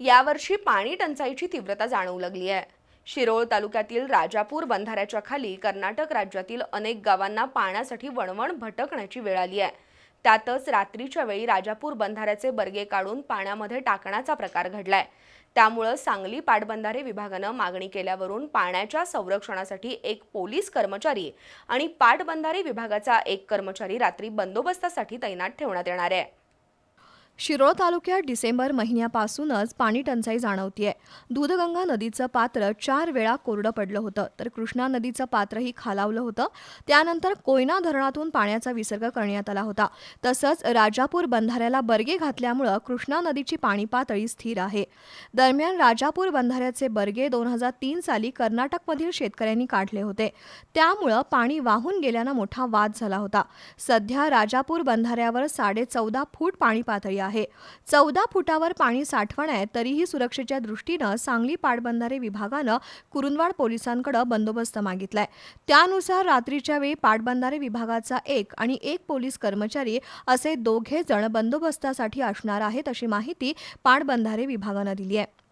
यावर्षी पाणी टंचाईची तीव्रता जाणवू लागली आहे. शिरोळ तालुक्यातील राजापूर बंधाऱ्याच्या खाली कर्नाटक राज्यातील अनेक गावांना पाण्यासाठी वणवण भटकण्याची वेळ आली आहे. त्यातच रात्रीच्या वेळी राजापूर बंधाऱ्याचे बर्गे काढून पाण्यामध्ये टाकण्याचा प्रकार घडलाय. त्यामुळं सांगली पाटबंधारे विभागानं मागणी केल्यावरून पाण्याच्या संरक्षणासाठी एक पोलीस कर्मचारी आणि पाटबंधारे विभागाचा एक कर्मचारी रात्री बंदोबस्तासाठी तैनात ठेवण्यात येणार आहे. शिरोळ तालुक्यात डिसेंबर महिन्यापासूनच पाणी टंचाई जाणवतीये. दूधगंगा नदीचं पात्र चार वेळा कोरडं पडलं होतं तर कृष्णा नदीचं पात्रही खालावलं होतं. त्यानंतर कोयना धरणातून पाण्याचा विसर्ग करण्यात आला होता. तसंच राजापूर बंधाऱ्याला बर्गे घातल्यामुळं कृष्णा नदीची पाणी पातळी स्थिर आहे. दरम्यान राजापूर बंधाऱ्याचे बर्गे दोन हजार तीन साली कर्नाटकमधील शेतकऱ्यांनी काढले होते. त्यामुळं पाणी वाहून गेल्यानं मोठा वाद झाला होता. सध्या राजापूर बंधाऱ्यावर साडे चौदा फूट पाणी पातळी आहे. चौदा फुटावर पाणी साठवण आहे तरीही सुरक्षेच्या दृष्टीनं सांगली पाटबंधारे विभागानं कुरुंदवाड पोलिसांकडे बंदोबस्त मागितलाय. त्यानुसार रात्रीच्या वेळी पाटबंधारे विभागाचा एक आणि एक पोलीस कर्मचारी असे दोघे जण बंदोबस्तासाठी असणार आहेत अशी माहिती पाटबंधारे विभागानं दिली आहे.